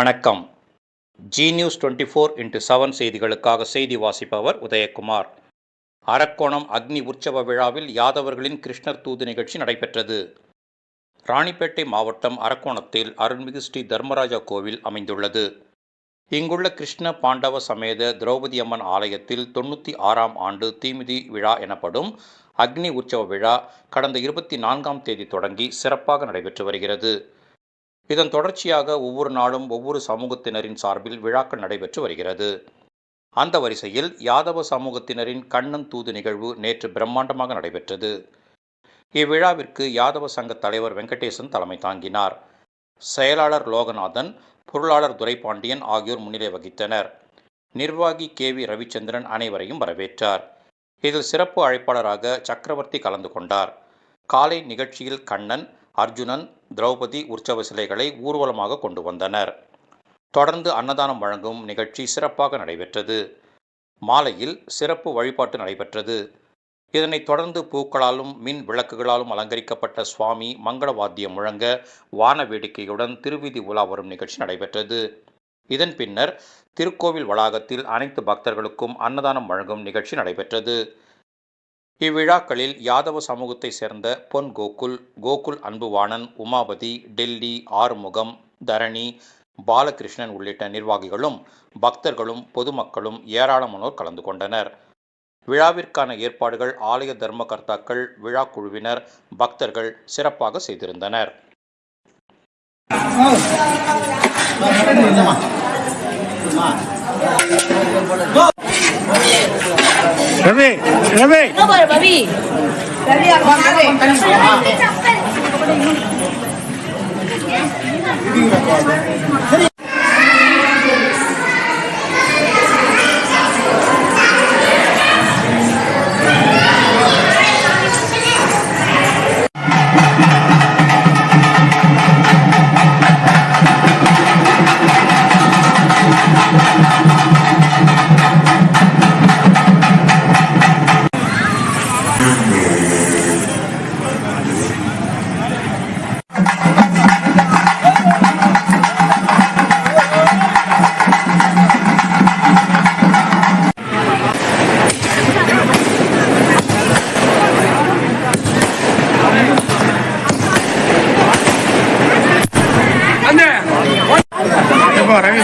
வணக்கம். Zee news twenty four into seven செய்திகளுக்காக செய்தி வாசிப்பவர் உதயகுமார். அரக்கோணம் அக்னி உற்சவ விழாவில் யாதவர்களின் கிருஷ்ணர் தூது நிகழ்ச்சி நடைபெற்றது. ராணிப்பேட்டை மாவட்டம் அரக்கோணத்தில் அருள்மிகு ஸ்ரீ தர்மராஜா கோவில் அமைந்துள்ளது. இங்குள்ள கிருஷ்ண பாண்டவ சமேத திரௌபதி அம்மன் ஆலயத்தில் தொண்ணூற்றி ஆறாம் ஆண்டு தீமிதி விழா எனப்படும் அக்னி உற்சவ விழா கடந்த இருபத்தி நான்காம் தேதி தொடங்கி சிறப்பாக நடைபெற்று வருகிறது. இதன் தொடர்ச்சியாக ஒவ்வொரு நாளும் ஒவ்வொரு சமூகத்தினரின் சார்பில் விழாக்கள் நடைபெற்று வருகிறது. அந்த வரிசையில் யாதவ சமூகத்தினரின் கண்ணன் தூது நிகழ்வு நேற்று பிரம்மாண்டமாக நடைபெற்றது. இவ்விழாவிற்கு யாதவ சங்க தலைவர் வெங்கடேசன் தலைமை தாங்கினார். செயலாளர் லோகநாதன் பொருளாளர் துரைபாண்டியன் ஆகியோர் முன்னிலை வகித்தனர். நிர்வாகி கே வி ரவிச்சந்திரன் அனைவரையும் வரவேற்றார். இதில் சிறப்பு அழைப்பாளராக சக்கரவர்த்தி கலந்து கொண்டார். காலை நிகழ்ச்சியில் கண்ணன் அர்ஜுனன் திரௌபதி உற்சவ சிலைகளை ஊர்வலமாக கொண்டு வந்தனர். தொடர்ந்து அன்னதானம் வழங்கும் நிகழ்ச்சி சிறப்பாக நடைபெற்றது. மாலையில் சிறப்பு வழிபாட்டு நடைபெற்றது. இதனைத் தொடர்ந்து பூக்களாலும் மின் விளக்குகளாலும் அலங்கரிக்கப்பட்ட சுவாமி மங்கள வாத்தியம் முழங்க வான வேடிக்கையுடன் திருவிதி உலா வரும் நிகழ்ச்சி நடைபெற்றது. இதன் பின்னர் திருக்கோவில் வளாகத்தில் அனைத்து பக்தர்களுக்கும் அன்னதானம் வழங்கும் நிகழ்ச்சி நடைபெற்றது. இவ்விழாக்களில் யாதவ சமூகத்தைச் சேர்ந்த பொன் கோகுல் கோகுல் அன்புவாணன் உமாபதி டெல்லி ஆறுமுகம் தரணி பாலகிருஷ்ணன் உள்ளிட்ட நிர்வாகிகளும் பக்தர்களும் பொதுமக்களும் ஏராளமானோர் கலந்து கொண்டனர். விழாவிற்கான ஏற்பாடுகள் ஆலய தர்மகர்த்தாக்கள் விழா குழுவினர் பக்தர்கள் சிறப்பாக செய்திருந்தனர். ரவி! No, pero papi. പറയണ